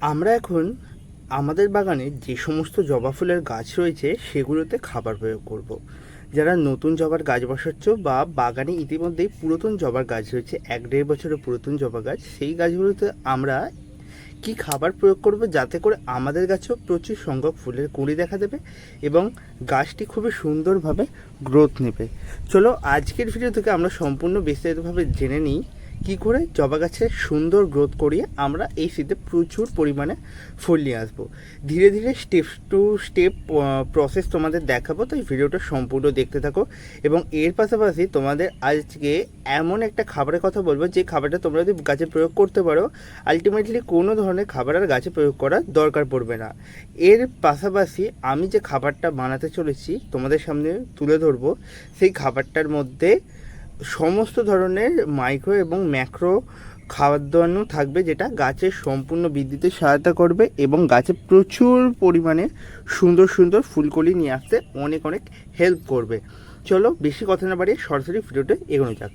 আমরা এখন আমাদের বাগানে যে সমস্ত জবা ফুলের গাছ রয়েছে, সেগুলোতে খাবার প্রয়োগ করব। যারা নতুন জবার গাছ বসাচ্ছ বা বাগানে ইতিমধ্যেই পুরাতন জবার গাছ রয়েছে, এক দেড় বছরের পুরাতন জবা গাছ, সেই গাছগুলোতে আমরা কি খাবার প্রয়োগ করব যাতে করে আমাদের গাছেও প্রচুর সংখ্যক ফুলের কুঁড়ি দেখা দেবে এবং গাছটি খুবই সুন্দরভাবে গ্রোথ নেবে চলো আজকের ভিডিও থেকে আমরা সম্পূর্ণ বিস্তারিতভাবে জেনে নিই কি করে জবা গাছের সুন্দর গ্রোথ করিয়ে আমরা এই শীতে প্রচুর পরিমাণে ফুল নিয়ে আসব। ধীরে ধীরে স্টেপ টু স্টেপ প্রসেস তোমাদের দেখাবো। তাই ভিডিওটা সম্পূর্ণ দেখতে থাকো। এবং এর পাশাপাশি তোমাদের আজকে এমন একটা খাবারের কথা বলব, যে খাবারটা তোমরা যদি গাছে প্রয়োগ করতে পারো আলটিমেটলি কোনো ধরনের খাবার আর গাছে প্রয়োগ করার দরকার পড়বে না। এর পাশাপাশি আমি যে খাবারটা বানাতে চলেছি, তোমাদের সামনে তুলে ধরবো, সেই খাবারটার মধ্যে সমস্ত ধরনের মাইক্রো এবং ম্যাক্রো খাদ্যান্ন থাকবে যেটা গাছের সম্পূর্ণ বৃদ্ধিতে সহায়তা করবে এবং গাছে প্রচুর পরিমাণে সুন্দর সুন্দর ফুলকলি নিয়ে আসতে অনেক অনেক হেল্প করবে। চলো বেশি কথা না বাড়িয়ে সরাসরি ভিডিওটা এগোনো যাক।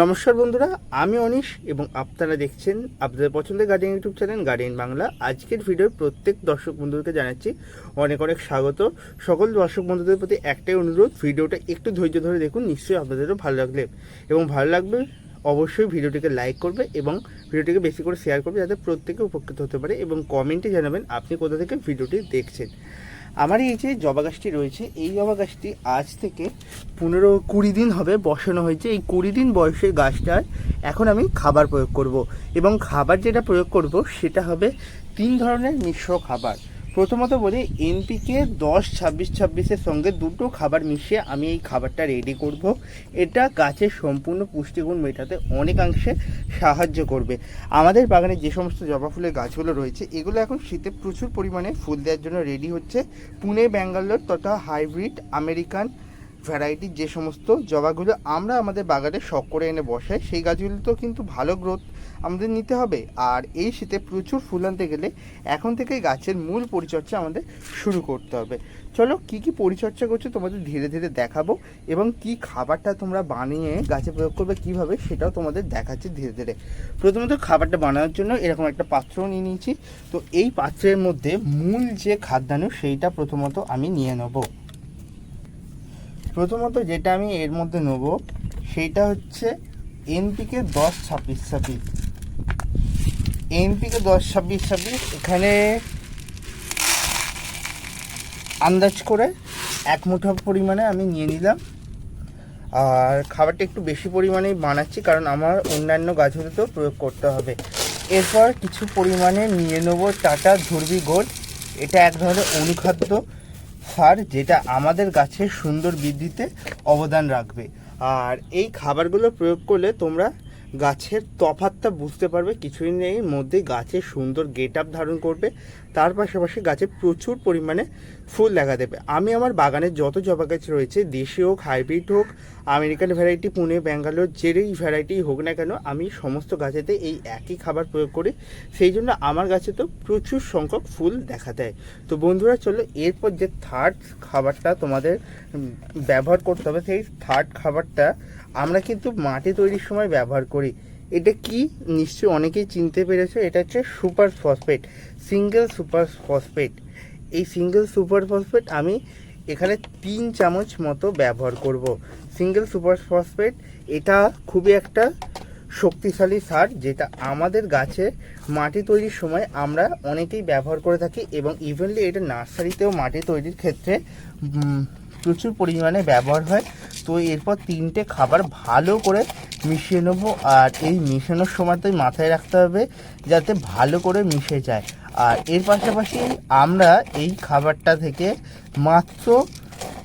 নমস্কার বন্ধুরা, আমি অনিশ এবং আপনারা দেখছেন আপনাদের পছন্দের garden YouTube channel garden Bangla আজকের ভিডিওর প্রত্যেক দর্শক বন্ধুদেরকে জানাচ্ছি অনেক অনেক স্বাগত। সকল দর্শক বন্ধুদের প্রতি একটাই অনুরোধ, ভিডিওটা একটু ধৈর্য ধরে দেখুন, নিশ্চয়ই আপনাদেরও ভালো লাগলে এবং ভালো লাগবে, অবশ্যই ভিডিওটিকে লাইক করবে এবং ভিডিওটিকে বেশি করে শেয়ার করবে, যাতে প্রত্যেকে উপকৃত হতে পারে এবং কমেন্টে জানাবেন আপনি কোথা থেকে ভিডিওটি দেখছেন। আমার এই যে জবা গাছটি রয়েছে, এই জবা গাছটি আজ থেকে পনেরো কুড়ি দিন হবে বসানো হয়েছে। এই কুড়ি দিন বয়সের গাছটার এখন আমি খাবার প্রয়োগ করব এবং খাবার যেটা প্রয়োগ করব সেটা হবে তিন ধরনের মিশ্র খাবার। প্রথমত বলি, এনপিকে দশ, ছাব্বিশ, ছাব্বিশের সঙ্গে দুটো খাবার মিশিয়ে আমি এই খাবারটা রেডি করব। এটা গাছের সম্পূর্ণ পুষ্টিগুণ মেটাতে অনেকাংশে সাহায্য করবে। আমাদের বাগানে যে সমস্ত জবা ফুলের গাছগুলো রয়েছে, এগুলো এখন শীতে প্রচুর পরিমাণে ফুল দেওয়ার জন্য রেডি হচ্ছে। পুনে, ব্যাঙ্গালোর তথা হাইব্রিড আমেরিকান ভ্যারাইটির যে সমস্ত জবাগুলো আমরা আমাদের বাগানে শখ করে এনে বসাই, সেই গাছগুলো তো কিন্তু ভালো গ্রোথ আমাদের নিতে হবে। আর এই শীতে প্রচুর ফুল আনতে গেলে এখন থেকেই গাছের মূল পরিচর্যা আমাদের শুরু করতে হবে। চলো কি কি পরিচর্যা করছ তোমাদের ধীরে ধীরে দেখাবো এবং কি খাবারটা তোমরা বানিয়ে গাছে প্রয়োগ করবে, কীভাবে সেটাও তোমাদের দেখাচ্ছি ধীরে ধীরে। প্রথমত খাবারটা বানানোর জন্য এরকম একটা পাত্র নিয়ে নিয়েছি। তো এই পাত্রের মধ্যে মূল যে খাদ্যাণু সেইটা প্রথমত আমি নিয়ে নেব। প্রথমত যেটা আমি এর মধ্যে নেব সেইটা হচ্ছে এনপিকে দশ ছাব্বিশ ছাব্বিশ। এনপিকে দশ ছাব্বিশ ছাব্বিশ, এখানে আন্দাজ করে এক মুঠো পরিমাণে আমি নিয়ে নিলাম। আর খাবারটা একটু বেশি পরিমাণেই বানাচ্ছি, কারণ আমার অন্যান্য গাছগুলোতেও প্রয়োগ করতে হবে। এরপর কিছু পরিমাণে নিয়ে নেব টাটা ধর্বি গোল্ড। এটা এক ধরনের অনুখাদ্য। সার যেটা আমাদের গাছের সুন্দর বৃদ্ধিতে অবদান রাখবে। আর এই খাবারগুলো প্রয়োগ করলে তোমরা গাছের তফাতটা বুঝতে পারবে কিছুদিনের মধ্যে গাছের সুন্দর গেট আপ ধারণ করবে। তার পাশাপাশি গাছে প্রচুর পরিমাণে ফুল দেখা দেবে। আমি আমার বাগানের যত জবা গাছ রয়েছে, দেশি হোক, হাইব্রিড হোক, আমেরিকান ভ্যারাইটি পুনে, ব্যাঙ্গালোর যেই ভ্যারাইটি হোক না কেন, আমি সমস্ত গাছেতে এই একই খাবার প্রয়োগ করি। সেই জন্য আমার গাছে তো প্রচুর সংখ্যক ফুল দেখা দেয়। তো বন্ধুরা, চলো এরপর যে থার্ড খাবারটা তোমাদের ব্যবহার করতে হবে, সেই থার্ড খাবারটা আমরা কিন্তু মাটি তৈরির সময় ব্যবহার করি। এটা কি? নিশ্চয়ই অনেকেই চিনতে পেরেছ। এটা হচ্ছে super phosphate, single super phosphate. এই সিঙ্গেল সুপার ফসফেট আমি এখানে তিন চামচ মতো ব্যবহার করব। সিঙ্গেল সুপার ফসফেট, এটা খুবই একটা শক্তিশালী সার যেটা আমাদের গাছে মাটি তৈরির সময় আমরা অনেকেই ব্যবহার করে থাকি এবং ইভেনলি এটা নার্সারিতেও মাটি তৈরির ক্ষেত্রে প্রচুর পরিমাণে ব্যবহার হয়। তো এরপর তিনটে খাবার ভালো করে মিশিয়ে নেব আর এই মেশানোর সময়তেই মাথায় রাখতে হবে যাতে ভালো করে মিশে যায়। আর এর পাশাপাশি আমরা এই খাবারটা থেকে মাত্র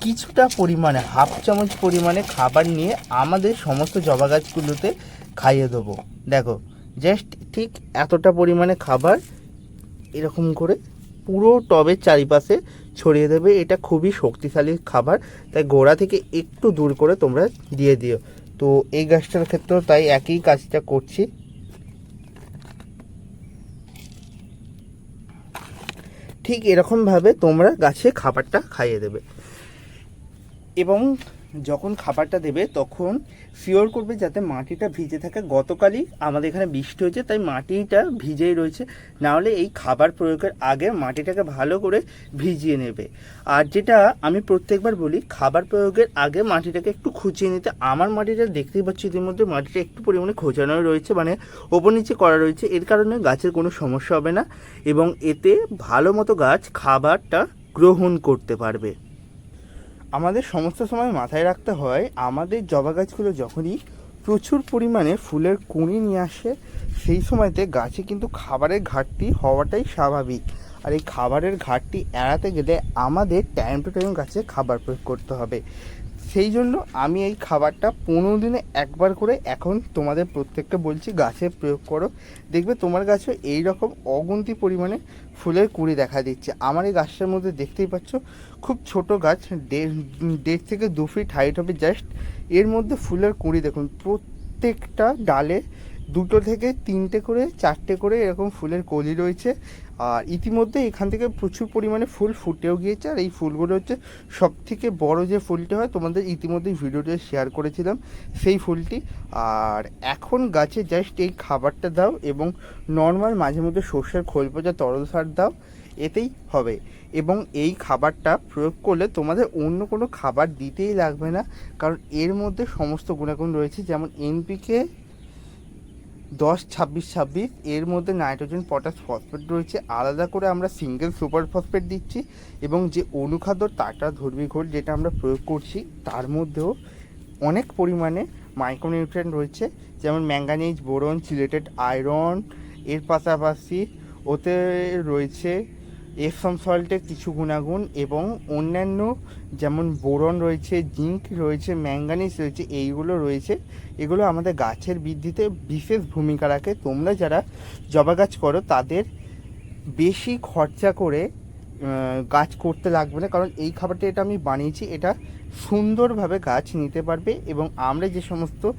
কিছুটা পরিমাণে, হাফ চামচ পরিমাণে খাবার নিয়ে আমাদের সমস্ত জবা গাছগুলোতে খাইয়ে দেবো। দেখো জাস্ট ঠিক এতটা পরিমাণে খাবার এরকম করে পুরো টবের চারিপাশে ছড়িয়ে দেবে। এটা খুবই শক্তিশালী খাবার, তাই গোড়া থেকে একটু দূর করে তোমরা দিয়ে দিও। তো এই গাছটার ক্ষেত্রেও তাই একই কাজটা করছি। ঠিক এরকমভাবে তোমরা গাছে খাবারটা খাইয়ে দেবে। এবং যখন খাবারটা দেবে, তখন শিওর করবে যাতে মাটিটা ভিজে থাকে। গতকালই আমাদের এখানে বৃষ্টি হয়েছে, তাই মাটিটা ভিজেই রয়েছে। নাহলে এই খাবার প্রয়োগের আগে মাটিটাকে ভালো করে ভিজিয়ে নেবে। আর যেটা আমি প্রত্যেকবার বলি, খাবার প্রয়োগের আগে মাটিটাকে একটু খুঁচিয়ে নিতে। আমার মাটিটা দেখতেই পাচ্ছি ইতিমধ্যে, মাটিটা একটু পরিমাণে খোঁচানো রয়েছে মানে ওপর নিচে করা রয়েছে। এর কারণে গাছের কোনো সমস্যা হবে না এবং এতে ভালো মতো গাছ খাবারটা গ্রহণ করতে পারবে। আমাদের সমস্ত সময় মাথায় রাখতে হয়, আমাদের জবা গাছগুলো যখনই প্রচুর পরিমাণে ফুলের কুঁড়ি নিয়ে আসে, সেই সময়তে গাছে কিন্তু খাবারের ঘাটতি হওয়াটাই স্বাভাবিক। আর এই খাবারের ঘাটতি এড়াতে গেলে আমাদের টাইম টু টাইম গাছে খাবার প্রয়োগ করতে হবে। সেই জন্য আমি এই খাবারটা পনেরো দিনে একবার করে এখন তোমাদের প্রত্যেককে বলছি, গাছে প্রয়োগ করো। দেখবে তোমার গাছে এই রকম অগুন্তি পরিমাণে ফুলের কুড়ি দেখা দিচ্ছে। আমার এই গাছটার মধ্যে দেখতেই পাচ্ছ, খুব ছোট গাছ, দেড় দেড় থেকে দু ফিট হাইট হবে জাস্ট এর মধ্যে ফুলের কুড়ি দেখুন, প্রত্যেকটা ডালে দুটো থেকে তিনটে করে, চারটে করে এরকম ফুলের কলি রয়েছে। আর ইতিমধ্যে এখান থেকে প্রচুর পরিমাণে ফুল ফুটেও গিয়েছে। আর এই ফুলগুলো হচ্ছে সব থেকে বড় যে ফুলটি হয়, তোমাদের ইতিমধ্যেই ভিডিওতে শেয়ার করেছিলাম সেই ফুলটি। আর এখন গাছে জাস্ট এই খাবারটা দাও এবং নর্মাল মাঝে মধ্যে সর্ষের খোল পচা তরল সার দাও, এতেই হবে। এবং এই খাবারটা প্রয়োগ করলে তোমাদের অন্য কোনো খাবার দিতেই লাগবে না, কারণ এর মধ্যে সমস্ত গুণাগুণ রয়েছে। যেমন এনপিকে দশ, ছাব্বিশ ছাব্বিশ, এর মধ্যে নাইট্রোজেন, পটাশ, ফসফেট রয়েছে। আলাদা করে আমরা সিঙ্গেল সুপার ফসফেট দিচ্ছি এবং যে অনুখাদ্য টাটা ধর্মী ঘোল যেটা আমরা প্রয়োগ করছি, তার মধ্যেও অনেক পরিমাণে মাইক্রোনিউট্রিয়েন্ট রয়েছে, যেমন ম্যাঙ্গানিজ বোরন সিলেটেড আয়রন এর পাশাপাশি ওতে রয়েছে এফসম সল্টের কিছু গুণাগুণ এবং অন্যান্য যেমন বোরন রয়েছে, জিঙ্ক রয়েছে ম্যাঙ্গানিজ রয়েছে, এইগুলো রয়েছে। এগুলো আমাদের গাছের বৃদ্ধিতে বিশেষ ভূমিকা রাখে। তোমরা যারা জবা গাছ করো, তাদের বেশি খরচা করে গাছ করতে লাগবে না। কারণ এই খাবারটা এটা আমি বানিয়েছি, এটা সুন্দরভাবে গাছ নিতে পারবে এবং আমরা যে সমস্ত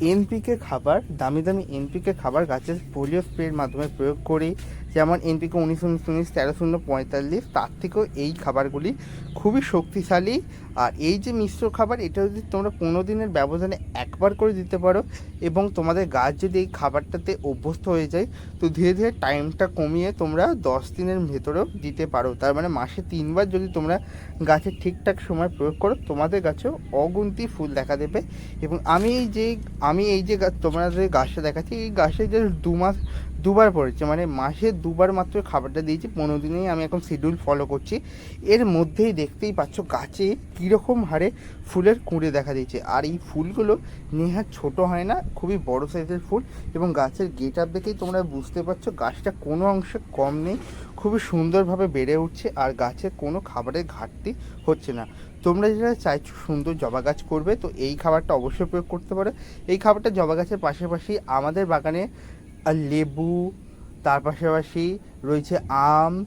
এনপিকে খাবার, দামি দামি এনপিকে খাবার গাছের পোলিও স্প্রের মাধ্যমে প্রয়োগ করি যেমন এনপিকে উনিশ উনিশ উনিশ তেরো শূন্য পঁয়তাল্লিশ, তার থেকেও এই খাবারগুলি খুবই শক্তিশালী। আর এই যে মিশ্র খাবার, এটা যদি তোমরা পনেরো দিনের ব্যবধানে একবার করে দিতে পারো এবং তোমাদের গাছ যদি এই খাবারটাতে অভ্যস্ত হয়ে যায়, তো ধীরে ধীরে টাইমটা কমিয়ে তোমরা দশ দিনের ভেতরেও দিতে পারো। তার মানে মাসে তিনবার যদি তোমরা গাছে ঠিকঠাক সময় প্রয়োগ করো, তোমাদের গাছেও অগুন্তি ফুল দেখা দেবে। এবং আমি এই যে, আমি এই যে গাছ তোমাদের গাছটা দেখাচ্ছি, এই গাছে যে দু মাস দুবার পড়েছে মানে মাসে দুবার মাত্র খাবারটা দিয়েছি, পনেরো দিনেই আমি এখন শিডিউল ফলো করছি। এর মধ্যেই দেখতেই পাচ্ছ গাছে কীরকম হারে ফুলের কুঁড়ে দেখা দিয়েছে। আর এই ফুলগুলো নেহাত ছোট হয় না, খুবই বড় সাইজের ফুল এবং গাছের গেট আপ দেখেই তোমরা বুঝতে পারছ গাছটা কোনো অংশে কম নেই, খুবই সুন্দরভাবে বেড়ে উঠছে আর গাছের কোনো খাবারের ঘাটতি হচ্ছে না। তোমরা যারা চাইছো সুন্দর জবা গাছ করবে, তো এই খাবারটা অবশ্যই প্রয়োগ করতে পারো। এই খাবারটা জবা গাছের পাশাপাশি আমাদের বাগানে লেবু, তার পাশাপাশি রয়েছে আম,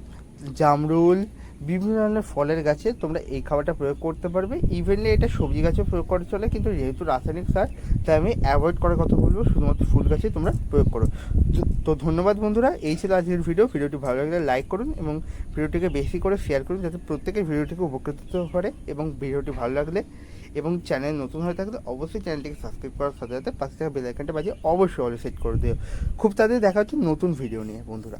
জামরুল, বিভিন্ন ধরনের ফলের গাছে তোমরা এই খাবারটা প্রয়োগ করতে পারবে। ইভেনলি এটা সবজি গাছেও প্রয়োগ করা চলে, কিন্তু যেহেতু রাসায়নিক সার, তাই আমি অ্যাভয়েড করার কথা বলব, শুধুমাত্র ফুল গাছে তোমরা প্রয়োগ করো। তো- তো ধন্যবাদ বন্ধুরা, এই ছিল আজকের ভিডিও ভিডিওটি ভালো লাগলে লাইক করুন এবং ভিডিওটিকে বেশি করে শেয়ার করুন, যাতে প্রত্যেকের ভিডিওটিকে উপকৃত হতে পারে এবং ভিডিওটি ভালো লাগলে এবং চ্যানেল নতুন হয়ে থাকলে অবশ্যই চ্যানেলটিকে সাবস্ক্রাইব করার সাথে সাথে পাশে থাকা বেলাইকানটা বাজিয়ে অবশ্যই অল সেট করে দিও। খুব তাড়াতাড়ি দেখা হচ্ছে নতুন ভিডিও নিয়ে, বন্ধুরা।